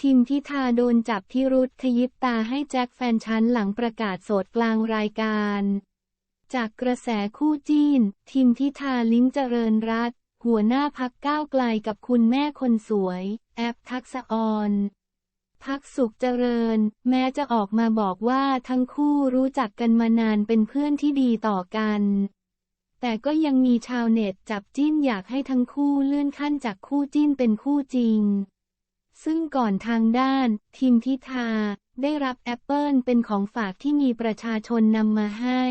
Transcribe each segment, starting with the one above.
ทิมพิธาโดนจับพิรุษขยิบตาให้แจ็คแฟนฉันหลังประกาศโสดกลางรายการ จากกระแสคู่จีน ทิมพิธาลิ้มเจริญรัตหัวหน้าพักก้าวไกลกับคุณแม่คนสวย แอปทักษะออนพักสุขเจริญ แม้จะออกมาบอกว่าทั้งคู่รู้จักกันมานานเป็นเพื่อนที่ดีต่อกัน แต่ก็ยังมีชาวเน็ตจับจิ้นอยากให้ทั้งคู่เลื่อนขั้นจากคู่จิ้นเป็นคู่จริง ซึ่งก่อนทางด้านทีมพิธา ได้รับแอปเปิลเป็นของฝากที่มีประชาชนนำมาให้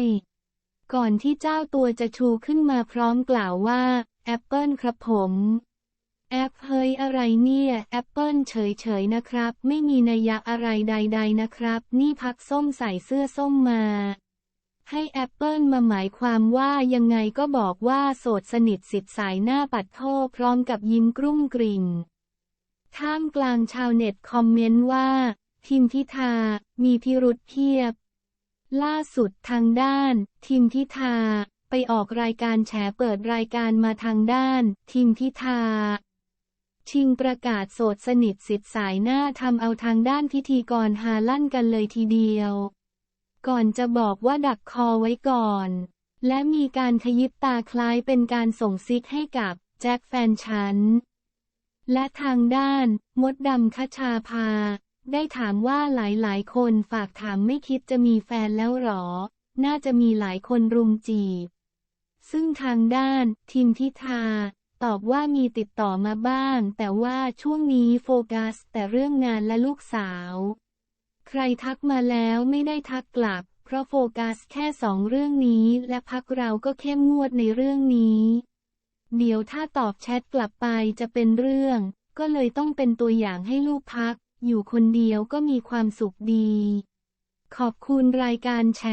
ก่อนที่เจ้าตัวจะชูขึ้นมาพร้อมกล่าวว่า แอปเปิลครับผม แอปเฮยอะไรเนี่ย แอปเปิลเฉยๆนะครับ ไม่มีนัยยะอะไรใด ๆนะครับ นี่พักส้มใส่เสื้อส้มมาให้แอปเปิลมาหมายความว่ายังไงก็บอกว่าโสดสนิทสิทธิ์สายหน้าปัดโทพร้อมกับยิ้มกรุ่มกริ่ง ท่ามกลางชาวเน็ตคอมเมนต์ว่าทิมพิธา มีพิรุธเพียบ ล่าสุดทางด้านทิมพิธา ไปออกรายการแฉเปิดรายการมาทางด้านทิมพิธา ชิงประกาศโสดสนิทสิทธิ์สายหน้าทำเอาทางด้านพิธีกรฮาลั่นกันเลยทีเดียว ก่อนจะบอกว่าดักคอไว้ก่อน และมีการขยิบตาคล้ายเป็นการส่งซิกให้กับแจ็คแฟนฉัน และทางด้าน มดดำคชาภา ได้ถามว่าหลายๆ คนฝากถามไม่คิดจะมีแฟนแล้วหรอ น่าจะมีหลายคนรุมจีบ ซึ่งทางด้านทีมพิธา ตอบว่ามีติดต่อมาบ้าง แต่ว่าช่วงนี้โฟกัส แต่เรื่องงานและลูกสาว ใครทักมาแล้วไม่ได้ทักกลับ เพราะโฟกัสแค่สองเรื่องนี้ และพักเราก็เข้มงวดในเรื่องนี้ เดี๋ยวถ้าตอบแชทกลับไปจะเป็นเรื่อง ก็เลยต้องเป็นตัวอย่างให้ลูกพัก อยู่คนเดียวก็มีความสุขดี ขอบคุณรายการแฉ